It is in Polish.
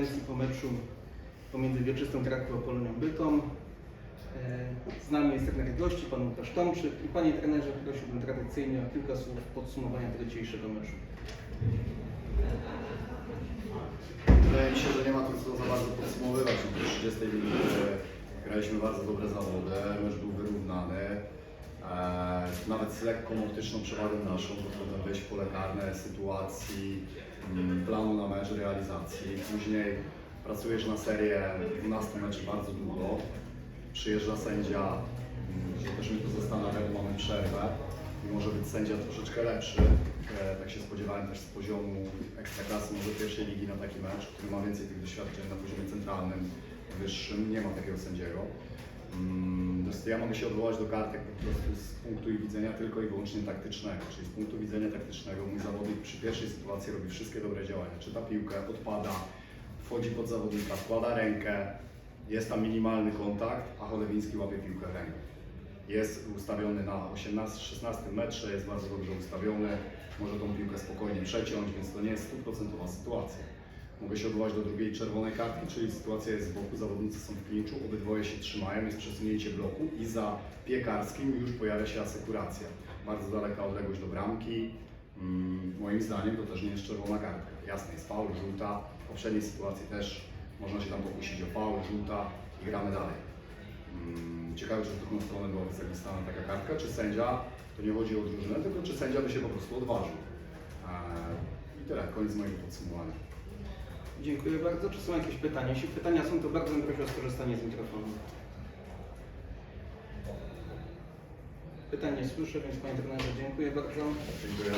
konferencji po meczu pomiędzy Wieczystą Kraków a Polonią Bytom. E, Z nami jest trener gości, pan Łukasz Tomczyk. I panie trenerze, prosiłbym tradycyjnie o kilka słów podsumowania tego dzisiejszego meczu. Wydaje mi się, że nie ma tu co za bardzo podsumowywać. W 30 minucie graliśmy bardzo dobre zawody, mecz był wyrównany. Eee, nawet z lekką optyczną przewagą naszą, potem wejść w pole karne, sytuacji, planu na mecz, realizacji. Później pracujesz na serię 12 meczy bardzo długo. Przyjeżdża sędzia, mm, że też mnie to zastanawia, bo mamy przerwę i może być sędzia troszeczkę lepszy. E, Tak się spodziewałem też z poziomu ekstraklasy, może pierwszej ligi na taki mecz, który ma więcej tych doświadczeń na poziomie centralnym, wyższym. Nie ma takiego sędziego. Mm, Ja mogę się odwołać do kartek po prostu z punktu widzenia tylko i wyłącznie taktycznego. Czyli z punktu widzenia taktycznego mój zawodnik przy pierwszej sytuacji robi wszystkie dobre działania. Czyta piłkę, odpada, wchodzi pod zawodnika, wkłada rękę, jest tam minimalny kontakt, a Cholewiński łapie piłkę w rękę. Jest ustawiony na 18-16 metrze, jest bardzo dobrze ustawiony, może tą piłkę spokojnie przeciąć, więc to nie jest stuprocentowa sytuacja. Mogę się odwołać do drugiej czerwonej kartki, czyli sytuacja jest z boku, zawodnicy są w klinczu, obydwoje się trzymają, jest przesunięcie bloku i za piekarskim już pojawia się asekuracja. Bardzo daleka odległość do bramki. Mm, moim zdaniem to też nie jest czerwona kartka. Jasne, jest faul, żółta. W poprzedniej sytuacji też można się tam pokusić o faul, żółta i gramy dalej. Mm, Ciekawe, czy w drugą stronę była wystawiona taka kartka, czy sędzia, to nie chodzi o drużynę, tylko czy sędzia by się po prostu odważył. Eee, I tyle, koniec mojego podsumowania. Dziękuję bardzo. Czy są jakieś pytania? Jeśli pytania są, to bardzo bym prosił o skorzystanie z mikrofonu. Pytań nie słyszę, więc panie trenerze dziękuję bardzo. Dziękuję.